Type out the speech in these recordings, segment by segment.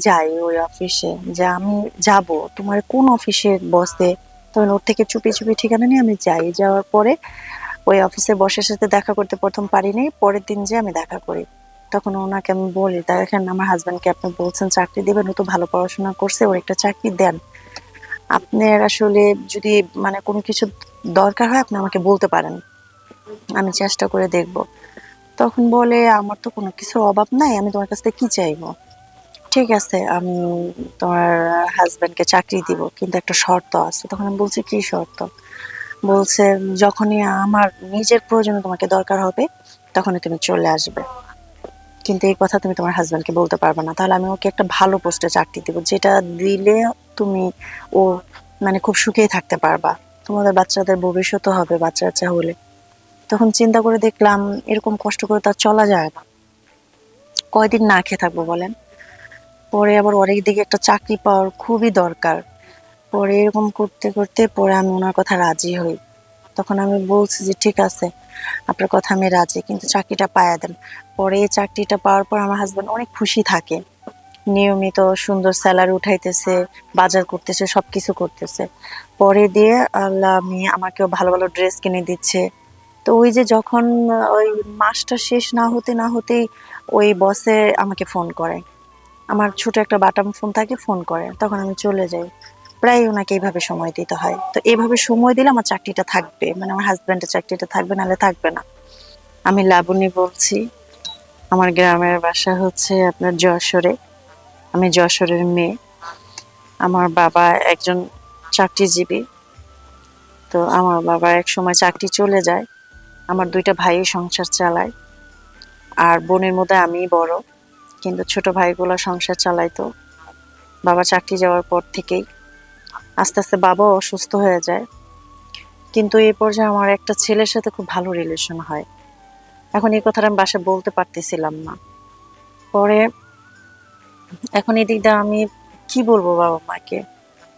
যাই ওই অফিসে যে আমি যাব। তোমার কোন অফিসে বসে তখন ওর থেকে চুপি চুপি ঠিকানা নিয়ে আমি যাই। যাওয়ার পরে ওই অফিসে বসের সাথে দেখা করতে প্রথম পারিনি। পরের দিন যে আমি দেখা করি। তখন ওনাকে আমি বলি দেখেন আমার হাজব্যান্ডকে আপনি বলছেন চাকরি দেবেন, ও তো ভালো পড়াশোনা করছে, ওর একটা চাকরি দেন। আপনার আসলে যদি মানে কোনো কিছু দরকার হয়, আপনি আমাকে বলতে পারেন। আমি চেষ্টা করে দেখব। তখন বলে, আমার তো কোনো কিছুর অভাব নাই, আমি তোমার কাছ থেকে কি চাইব? ঠিক আছে, আমি তোমার হাজবেন্ডকে চাকরি দিব, কিন্তু একটা শর্ত আছে। তখন আমি বলছি, কি শর্ত? বলছে, যখনই আমার নিজের প্রয়োজনে তোমাকে দরকার হবে, তখনই তুমি চলে আসবে। কিন্তু এই কথা তুমি তোমার হাজবেন্ডকে বলতে পারবে না। তাহলে আমি ওকে একটা ভালো পোস্টে চাকরি দিব, যেটা দিলে তুমি ও মানে খুব সুখেই থাকতে পারবা। তোমাদের বাচ্চাদের ভবিষ্যৎ হবে বাচ্চা বাচ্চা হলে তখন চিন্তা করে দেখলাম, এরকম কষ্ট করে তার চলা যায় না। কয়দিন না খেয়ে থাকব বলেন? পরে আবার অনেক দিকে একটা চাকরি পাওয়ার খুবই দরকার। পরে এরকম করতে করতে পরে আমি ওনার কথা রাজি হই। তখন আমি বলছি যে, ঠিক আছে, আপনার কথা আমি রাজি, কিন্তু চাকরিটা পাইয়া দেন। পরে এই চাকরিটা পাওয়ার পর আমার হাজব্যান্ড অনেক খুশি থাকে। নিয়মিত সুন্দর স্যালারি উঠাইতেছে, বাজার করতেছে সব কিছু করতেছে। পরে দিয়ে আল্লাহ আমি আমাকেও ভালো ভালো ড্রেস কিনে দিচ্ছে। তো ওই যে যখন ওই মাসটা শেষ না হতে, না হতেই ওই বসে আমাকে ফোন করে। আমার ছোট একটা বাটাম ফোন থাকে, ফোন করে। তখন আমি চলে যাই। প্রায় ওনাকে এইভাবে সময় দিতে হয়। তো এইভাবে সময় দিলে আমার চাকরিটা থাকবে। মানে আমার হাজব্যান্ডের চাকরিটা থাকবে, নাহলে থাকবে না। আমি লাবণী বলছি। আমার গ্রামের বাসা হচ্ছে আপনার যশোরে। আমি যশোরের মেয়ে। আমার বাবা একজন চাকরিজীবী। তো আমার বাবা এক সময় চাকরি চলে যায়। আমার দুইটা ভাই সংসার চালায়। আর বোনের মধ্যে আমিই বড়। কিন্তু ছোট ভাইগুলো সংসার চালাইতো। বাবা চাকরি যাওয়ার পর থেকেই আস্তে আস্তে বাবাও অসুস্থ হয়ে যায়। কিন্তু এই পর্যায়ে আমার একটা ছেলের সাথে খুব ভালো রিলেশন হয়। এখন এই কথাটা আমি বাসায় বলতে পারতেছিলাম না। পরে এখন এই দিকটা আমি কি বলব বাবা মাকে?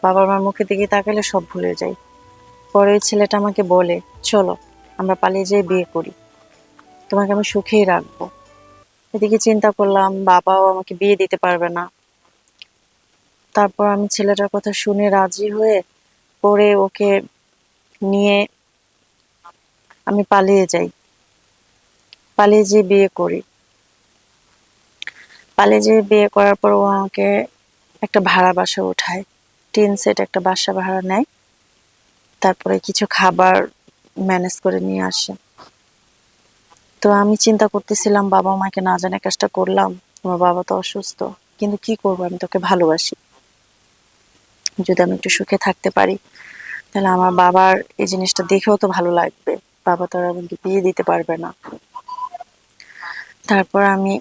বাবা মার মুখের দিকে তাকালে সব ভুলে যাই। পরে ওই ছেলেটা আমাকে বলে, চলো, আমরা পালিয়ে যেয়ে বিয়ে করি। তোমাকে আমি সুখেই রাখব। এদিকে চিন্তা করলাম, বাবাও আমাকে বিয়ে দিতে পারবে না। তারপর আমি ছেলেটার কথা শুনে রাজি হয়ে পরে ওকে নিয়ে আমি পালিয়ে যাই। পালিয়ে যেয়ে বিয়ে করি। পালিয়ে যেয়ে বিয়ে করার পর ও আমাকে একটা ভাড়া বাসা উঠায় টিন সেট একটা বাসা ভাড়া নেয়। তারপরে কিছু খাবার ম্যানেজ করে নিয়ে আসে। তো আমি চিন্তা করতেছিলাম বাবা মাকে না জানে কাজটা করলাম। আমার বাবা তো অসুস্থ। কিন্তু কি করব? আমি তোকে ভালোবাসি। যদি আমি একটু সুখে থাকতে পারি, তাহলে আমার বাবার এই জিনিসটা দেখেও তো ভালো লাগবে। বাবা তো আর বিয়ে দিতে পারবে না। তারপর আমি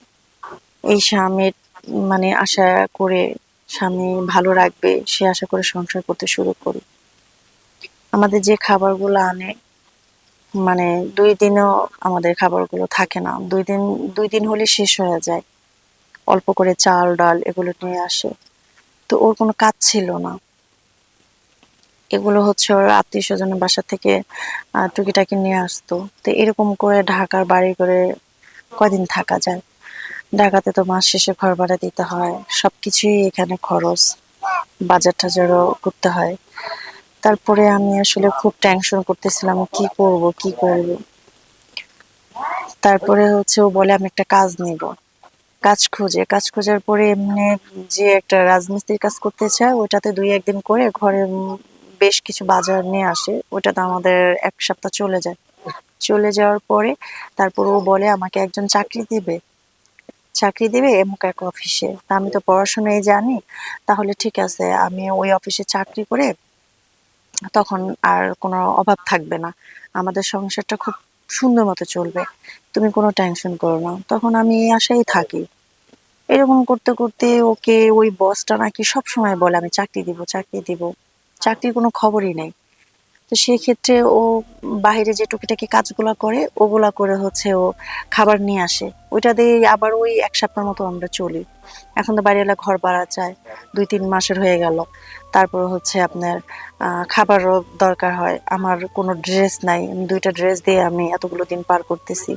এই স্বামীর মানে আশা করে স্বামী ভালো রাখবে, সে আশা করে সংসার করতে শুরু করি। আমাদের যে খাবারগুলো আনে মানে দুই দিনও আমাদের খাবারগুলো থাকে না। দুই দিন দুই দিন হলে শেষ হয়ে যায়। অল্প করে চাল, ডাল এগুলো নিয়ে আসে। তো ওর কোনো কাজ ছিল না। এগুলো হচ্ছে ওর আত্মীয় স্বজনের বাসা থেকে টুকিটাকি নিয়ে আসতো। তো এরকম করে ঢাকার বাড়ি করে কদিন থাকা যায়। ঢাকাতে তো মাস শেষে ঘর ভাড়া দিতে হয়। সবকিছুই এখানে খরচ। বাজার টাজারও করতে হয়। তারপরে আমি আসলে খুব টেনশন করতেছিলাম, কি করব কি করব? তারপরে হচ্ছে ও বলে, আমি একটা কাজ নিব। কাজ খুঁজে, কাজ খোঁজার পরে এমনি যে একটা রাজমিস্ত্রির কাজ করতে চায় ওটাতে দুই একদিন করে ঘরে বেশ কিছু বাজার নিয়ে আসে ওটাতে আমাদের এক সপ্তাহ চলে যায়। চলে যাওয়ার পরে তারপর ও বলে, আমাকে একজন চাকরি দিবে। চাকরি দিবে এমুক এক অফিসে। আমি তো পড়াশোনায় জানি। তাহলে ঠিক আছে, আমি ওই অফিসে চাকরি করে তখন আর কোনো অভাব থাকবে না। আমাদের সংসারটা খুব সুন্দর মতো চলবে। তুমি কোনো টেনশন করো না। তখন আমি আশাই থাকি। এরকম করতে করতে ওকে ওই বসটা নাকি সব সময় বলে, আমি চাকরি দিব চাকরি দিব। চাকরির কোনো খবরই নেই। তো সেই ক্ষেত্রে ও বাইরে যে টুকিটাকি কাজগুলা করে, ওগুলা করে হচ্ছে ও খাবার নিয়ে আসে। ওইটা দিয়ে আবার ওই এক সপ্তাহ মতো আমরা চলি। এখন তো বাড়িওয়ালা ঘর ভাড়া চায়, দুই তিন মাসের হয়ে গেল। তারপর হচ্ছে আপনার খাবারও দরকার হয়। আমার কোনো ড্রেস নাই দুইটা ড্রেস দিয়ে আমি এতগুলো দিন পার করতেছি।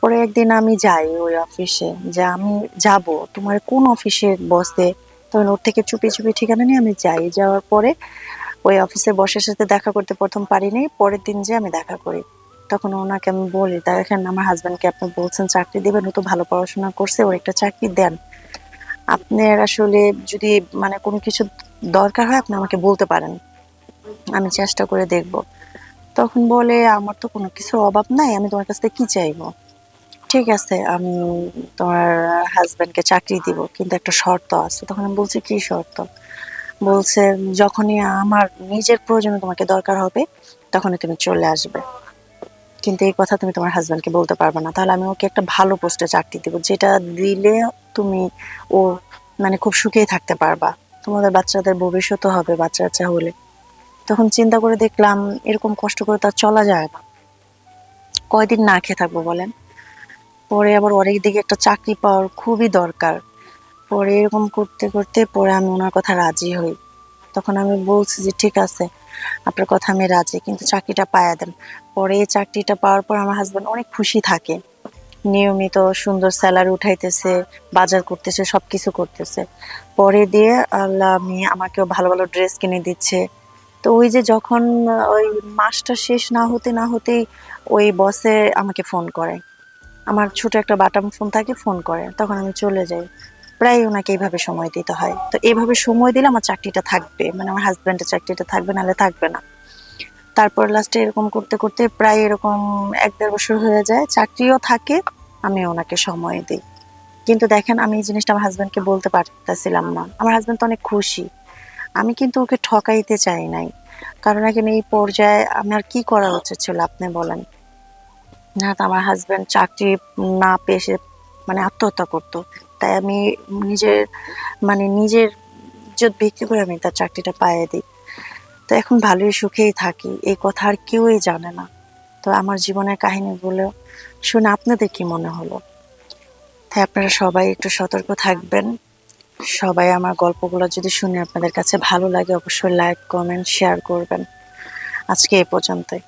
পরে একদিন আমি যাই ওই অফিসে, যে আমি যাব। তোমার কোন অফিসের বসে তখন ওর থেকে চুপি চুপি ঠিকানা নিয়ে আমি যাই। যাওয়ার পরে ওই অফিসে বসের সাথে দেখা করতে প্রথম পারিনি, পরের দিন যে আমি দেখা করি। তখন ওনাকে আমি বলি দেখেন, আমার হাজব্যান্ডকে আপনি বলছেন চাকরি দিবেন, ও তো ভালো পড়াশোনা করছে, ওর একটা চাকরি দেন। আপনার আসলে যদি মানে কোনো কিছু দরকার হয়, আপনি আমাকে বলতে পারেন। আমি চেষ্টা করে দেখব। তখন বলে, আমার তো কোনো কিছুর অভাব নাই, আমি তোমার কাছ থেকে কি চাইব? ঠিক আছে, আমি তোমার হাজব্যান্ডকে চাকরি দিব, কিন্তু একটা শর্ত আছে। তখন আমি বলছি, কি শর্ত? বলছে, যখনই আমার নিজের প্রয়োজনে তোমাকে দরকার হবে, তখনই তুমি চলে আসবে। কিন্তু এই কথা তুমি তোমার হাজব্যান্ডকে বলতে পারবে না। তাহলে আমি ওকে একটা ভালো পোস্টে চাকরি দিব, যেটা দিলে তুমি ও মানে খুব সুখেই থাকতে পারবা। তোমাদের বাচ্চাদের ভবিষ্যৎ হবে বাচ্চা বাচ্চা হলে। তখন চিন্তা করে দেখলাম, এরকম কষ্ট করে তার চলা যায় না। কয়দিন না খেয়ে থাকব বলেন? পরে আবার অনেক দিকে একটা চাকরি পাওয়ার খুবই দরকার। পরে এরকম করতে করতে পরে আমি ওনার কথা রাজি হই। তখন আমি বলছি যে, ঠিক আছে, আপনার কথা আমি রাজি, কিন্তু চাকরিটা পায়া দেন। পরে চাকরিটা পাওয়ার পর আমার হাজব্যান্ড অনেক খুশি থাকে। নিয়মিত সুন্দর স্যালারি উঠাইতেছে, বাজার করতেছে সব কিছু করতেছে। পরে দিয়ে আল্লাহ আমি আমাকেও ভালো ভালো ড্রেস কিনে দিচ্ছে। তো ওই যে যখন ওই মাসটা শেষ না হতে না হতেই ওই বসে আমাকে ফোন করে। আমার ছোট একটা বাটাম ফোন থাকে ফোন করে। তখন আমি চলে যাই। প্রায় ওনাকে এইভাবে সময় দিতে হয়। তো এইভাবে সময় দিলে আমার চাকরিটা থাকবে। মানে আমার হাজব্যান্ডের চাকরিটা থাকবে, নাহলে থাকবে না। তারপর লাস্টে এরকম করতে করতে প্রায় এরকম এক দেড় বছর হয়ে যায়। চাকরিও থাকে, আমি ওনাকে সময় দিই। কিন্তু দেখেন, আমি এই জিনিসটা আমার হাজব্যান্ডকে বলতে পারতেছিলাম না। আমার হাজব্যান্ড তো অনেক খুশি। আমি কিন্তু ওকে ঠকাইতে চাই নাই। কারণ এখন এই পর্যায়ে আমার কি করা উচিত ছিল, আপনি বলেন? না, তো আমার হাজব্যান্ড চাকরি না পেয়ে মানে আত্মহত্যা করতো। তাই আমি নিজের মানে নিজের ইজ্জত বিক্রি করে আমি তার চাকরিটা পাইয়ে দিই। তো এখন ভালোই সুখেই থাকি, এই কথা আর কেউই জানে না। তো আমার জীবনের কাহিনীগুলো শুনে আপনাদের কি মনে হলো? তাই আপনারা সবাই একটু সতর্ক থাকবেন। সবাই আমার গল্পগুলো যদি শুনে আপনাদের কাছে ভালো লাগে, অবশ্যই লাইক কমেন্ট শেয়ার করবেন। আজকে এ পর্যন্তই।